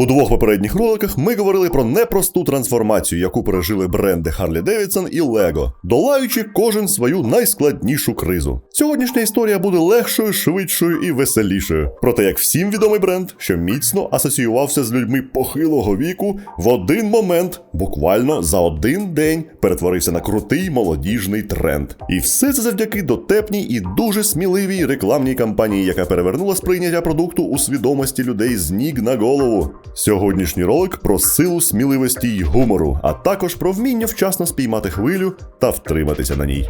У двох попередніх роликах ми говорили про непросту трансформацію, яку пережили бренди Harley Davidson і Lego, долаючи кожен свою найскладнішу кризу. Сьогоднішня історія буде легшою, швидшою і веселішою. Проте, як всім відомий бренд, що міцно асоціювався з людьми похилого віку, в один момент, буквально за один день, перетворився на крутий молодіжний тренд. І все це завдяки дотепній і дуже сміливій рекламній кампанії, яка перевернула сприйняття продукту у свідомості людей з ніг на голову. Сьогоднішній ролик про силу сміливості й гумору, а також про вміння вчасно спіймати хвилю та втриматися на ній.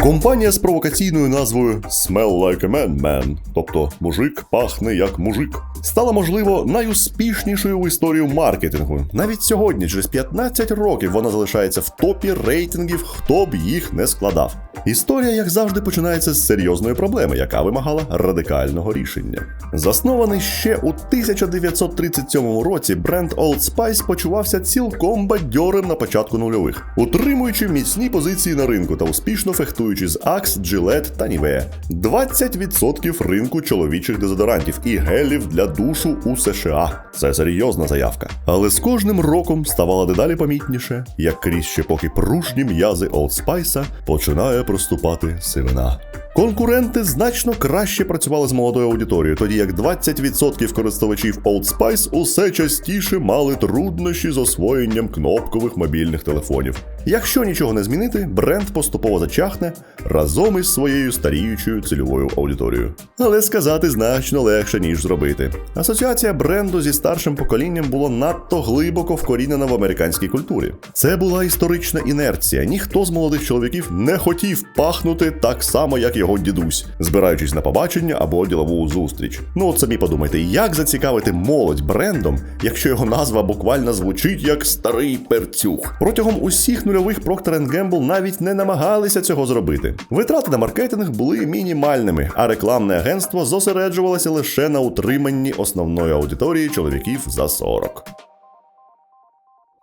Компанія з провокаційною назвою Smell Like a Man Man, тобто мужик пахне як мужик, стала можливо найуспішнішою в історію маркетингу. Навіть сьогодні, через 15 років, вона залишається в топі рейтингів, хто б їх не складав. Історія, як завжди, починається з серйозної проблеми, яка вимагала радикального рішення. Заснований ще у 1937 році, бренд Old Spice почувався цілком бадьорим на початку нульових, утримуючи міцні позиції на ринку та успішно фехтуючи з Axe, Gillette та Nivea. 20% ринку чоловічих дезодорантів і гелів для душу у США. Це серйозна заявка. Але з кожним роком ставало дедалі помітніше, як крізь ще поки пружні м'язи Old Spice починає проступати сивина. Конкуренти значно краще працювали з молодою аудиторією, тоді як 20% користувачів Old Spice усе частіше мали труднощі з освоєнням кнопкових мобільних телефонів. Якщо нічого не змінити, бренд поступово зачахне разом із своєю старіючою цільовою аудиторією. Але сказати значно легше, ніж зробити. Асоціація бренду зі старшим поколінням було надто глибоко вкорінена в американській культурі. Це була історична інерція. Ніхто з молодих чоловіків не хотів пахнути так само, як його дідусь, збираючись на побачення або ділову зустріч. Ну от самі подумайте, як зацікавити молодь брендом, якщо його назва буквально звучить як старий перцюх. Протягом усіх нульових Procter Gamble навіть не намагалися цього зробити. Витрати на маркетинг були мінімальними, а рекламне агентство зосереджувалося лише на утриманні основної аудиторії чоловіків за 40.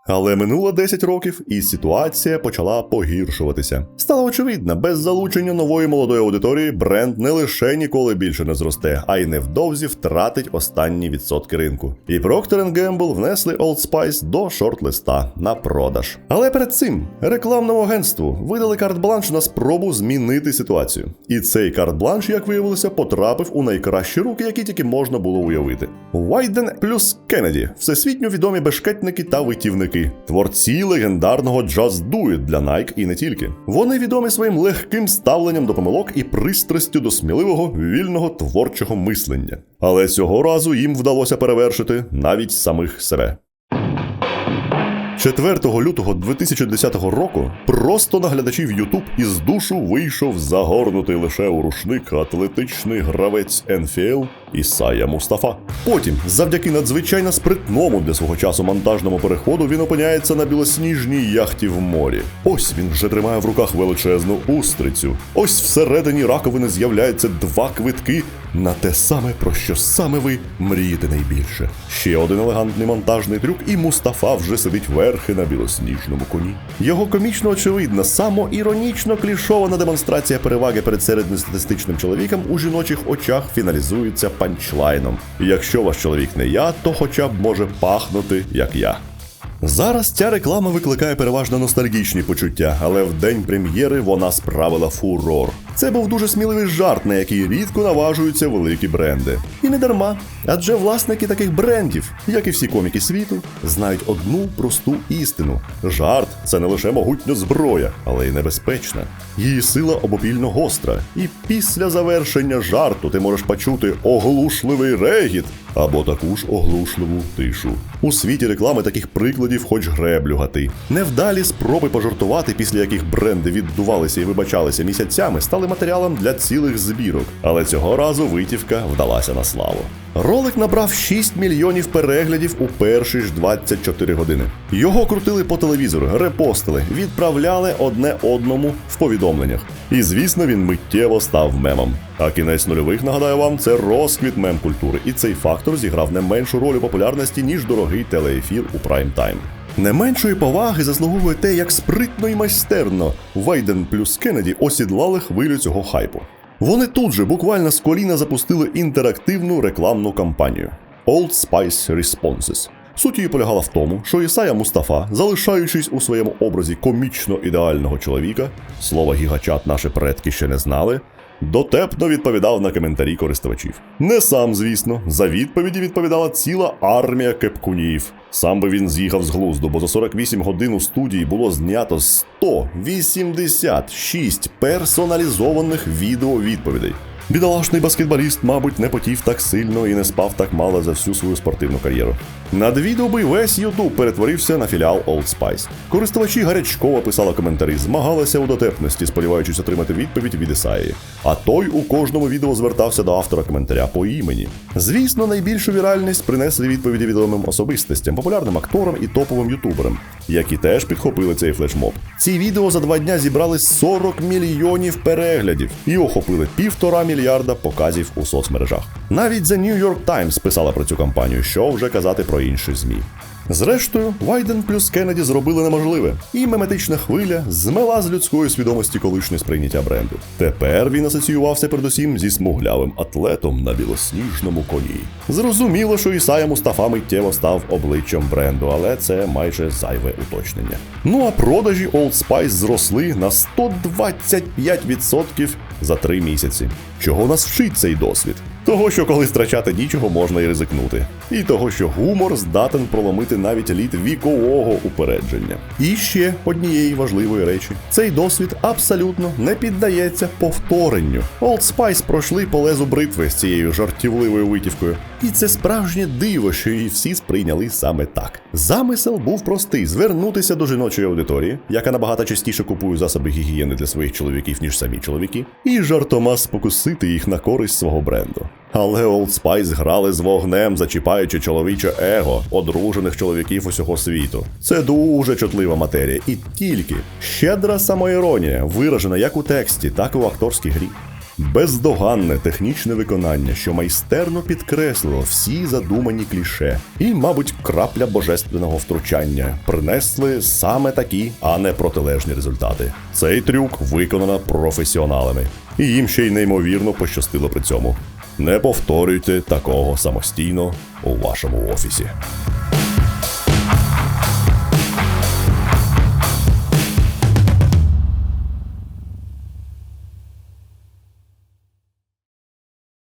Але минуло 10 років, і ситуація почала погіршуватися. Стало очевидно, без залучення нової молодої аудиторії бренд не лише ніколи більше не зросте, а й невдовзі втратить останні відсотки ринку. І Procter Gamble внесли Old Spice до шорт-листа на продаж. Але перед цим рекламному агентству видали карт-бланш на спробу змінити ситуацію. І цей карт-бланш, як виявилося, потрапив у найкращі руки, які тільки можна було уявити. Вайден плюс Кеннеді всесвітньо відомі бешкетники та витівники творці легендарного Just Do для Nike і не тільки. Вони відомі своїм легким ставленням до помилок і пристрастю до сміливого вільного творчого мислення. Але цього разу їм вдалося перевершити навіть самих себе. 4 лютого 2010 року просто на глядачів YouTube із душу вийшов загорнутий лише у рушник атлетичний гравець НФЛ Ісая Мустафа. Потім, завдяки надзвичайно спритному для свого часу монтажному переходу, він опиняється на білосніжній яхті в морі. Ось він вже тримає в руках величезну устрицю. Ось всередині раковини з'являються два квитки на те саме, про що саме ви мрієте найбільше. Ще один елегантний монтажний трюк, і Мустафа вже сидить верхи на білосніжному коні. Його комічно очевидна, самоіронічно клішована демонстрація переваги перед середньостатистичним чоловіком у жіночих очах фіналізується панчлайном. Якщо ваш чоловік не я, то хоча б може пахнути як я. Зараз ця реклама викликає переважно ностальгічні почуття, але в день прем'єри вона справила фурор. Це був дуже сміливий жарт, на який рідко наважуються великі бренди. І не дарма, адже власники таких брендів, як і всі коміки світу, знають одну просту істину: жарт це не лише могутня зброя, але й небезпечна. Її сила обопільно гостра, і після завершення жарту ти можеш почути оглушливий регіт або таку ж оглушливу тишу. У світі реклами таких прикладів хоч греблю гати. Невдалі спроби пожартувати, після яких бренди віддувалися і вибачалися місяцями, стали матеріалом для цілих збірок. Але цього разу витівка вдалася на славу. Ролик набрав 6 мільйонів переглядів у перші ж 24 години. Його крутили по телевізору, репостили, відправляли одне одному в повідомленнях. І звісно, він миттєво став мемом. А кінець нульових, нагадаю вам, це розквіт мем-культури, і цей фактор зіграв не меншу роль у популярності, ніж дорогий телеефір у прайм-тайм. Не меншої поваги заслуговує те, як спритно і майстерно Вайден плюс Кеннеді осідлали хвилю цього хайпу. Вони тут же буквально з коліна запустили інтерактивну рекламну кампанію. Old Spice Responses. Суть її полягала в тому, що Ісая Мустафа, залишаючись у своєму образі комічно ідеального чоловіка, слова гігачат наші предки ще не знали, дотепно відповідав на коментарі користувачів. Не сам, звісно, за відповіді відповідала ціла армія кепкунів. Сам би він з'їхав з глузду, бо за 48 годин у студії було знято 186 персоналізованих відеовідповідей. Бідолашний баскетболіст, мабуть, не потів так сильно і не спав так мало за всю свою спортивну кар'єру. Над відео би весь Ютуб перетворився на філіал Old Spice. Користувачі гарячково писали коментарі, змагалися у дотепності, сподіваючись отримати відповідь від Ісаї. А той у кожному відео звертався до автора коментаря по імені. Звісно, найбільшу віральність принесли відповіді відомим особистостям, популярним акторам і топовим ютуберам, які теж підхопили цей флешмоб. Ці відео за два дня зібрали 40 мільйонів переглядів і охопили півтора мільярда показів у соцмережах. Навіть The New York Times писала про цю кампанію, що вже казати про інші змі. Зрештою, Вайден плюс Кеннеді зробили неможливе, і меметична хвиля змела з людської свідомості колишнє сприйняття бренду. Тепер він асоціювався передусім зі смуглявим атлетом на білосніжному коні. Зрозуміло, що Ісая Мустафа миттєво став обличчям бренду, але це майже зайве уточнення. Ну а продажі Old Spice зросли на 125% за три місяці. Чого нас вчить цей досвід? Того, що коли страчати нічого, можна і ризикнути. І того, що гумор здатен проломити навіть лід вікового упередження. І ще однієї важливої речі: цей досвід абсолютно не піддається повторенню. Old Spice пройшли по лезу бритви з цією жартівливою витівкою. І це справжнє диво, що її всі сприйняли саме так. Замисел був простий: звернутися до жіночої аудиторії, яка набагато частіше купує засоби гігієни для своїх чоловіків, ніж самі чоловіки, і жартома спокусити їх на користь свого бренду. Але Old Spice грали з вогнем, зачіпаючи чоловіче его одружених чоловіків усього світу. Це дуже чутлива матерія, і тільки щедра самоіронія, виражена як у тексті, так і у акторській грі. Бездоганне технічне виконання, що майстерно підкреслило всі задумані кліше, і, мабуть, крапля божественного втручання принесли саме такі, а не протилежні результати. Цей трюк виконано професіоналами, і їм ще й неймовірно пощастило при цьому. Не повторюйте такого самостійно у вашому офісі.